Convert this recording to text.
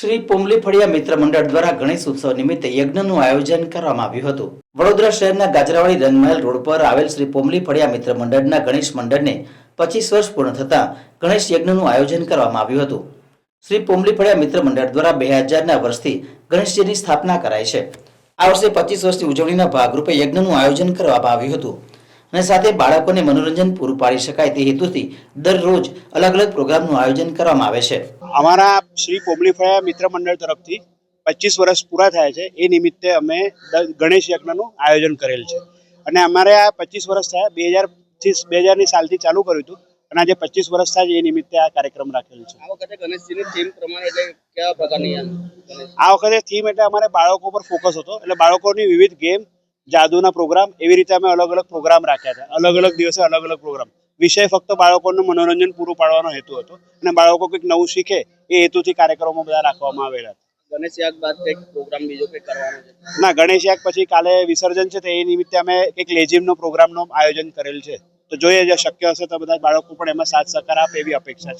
શ્રી પોમલી ફળિયા મિત્ર મંડળ દ્વારા ગણેશ ઉત્સવ નિમિત્તે યજ્ઞનું આયોજન કરવામાં આવ્યું હતું. વડોદરા શહેરના ગાજરાવાડી રંગમહેલ રોડ પર આવેલ શ્રી પોમલી ફળિયા મિત્ર મંડળના ગણેશ મંડળને પચીસ વર્ષ પૂર્ણ થતાં ગણેશ યજ્ઞનું આયોજન કરવામાં આવ્યું હતું. શ્રી પોમલી ફળિયા મિત્ર મંડળ દ્વારા બે હજારના વર્ષથી ગણેશજીની સ્થાપના કરાઈ છે. આ વર્ષે પચીસ વર્ષની ઉજવણીના ભાગરૂપે યજ્ઞનું આયોજન કરવામાં આવ્યું હતું. અને સાથે બાળકોને મનોરંજન પૂરું પાડી શકાય તે હેતુથી દરરોજ અલગ અલગ પ્રોગ્રામનું આયોજન કરવામાં આવે છે. અમારા શ્રી પોમલીફળિયા મિત્ર મંડળ તરફથી પચીસ વર્ષ પૂરા થયા છે. એ નિમિત્તે અમે ગણેશ યજ્ઞનું આયોજન કરેલ છે. અને અમારે આ પચીસ વર્ષ થયા. બે હજારથી બે હજારની સાલથી ચાલુ કર્યું હતું. અને આજે પચીસ વર્ષ થાય એ નિમિત્તે આ કાર્યક્રમ રાખેલ છે. આ વખતે ગણેશજીની થીમ પ્રમાણે એટલે કેવા પ્રકારની આ વખતે થીમ એટલે અમારે બાળકો પર ફોકસ હતો. એટલે બાળકોની વિવિધ ગેમ જાદુના પ્રોગ્રામ એવી રીતે અમે અલગ અલગ પ્રોગ્રામ રાખ્યા હતા. અલગ અલગ દિવસે અલગ અલગ પ્રોગ્રામ વિષય ફક્ત બાળકોનું મનોરંજન પૂરું પાડવાનો હેતુ હતો. અને બાળકો કંઈક નવું શીખે એ હેતુથી કાર્યક્રમો બધા રાખવામાં આવેલા ગણેશ યાગ બાદ કંઈક પ્રોગ્રામ બીજો કંઈક કરવાનો છે? ના ગણેશ યાગ પછી કાલે વિસર્જન છે તો એ નિમિત્તે અમે એક લેઝિમનો પ્રોગ્રામનું આયોજન કરેલ છે. તો જોઈએ જે શક્ય હશે તો બધા બાળકો પણ એમાં સાથ સહકાર આપે એવી અપેક્ષા છે.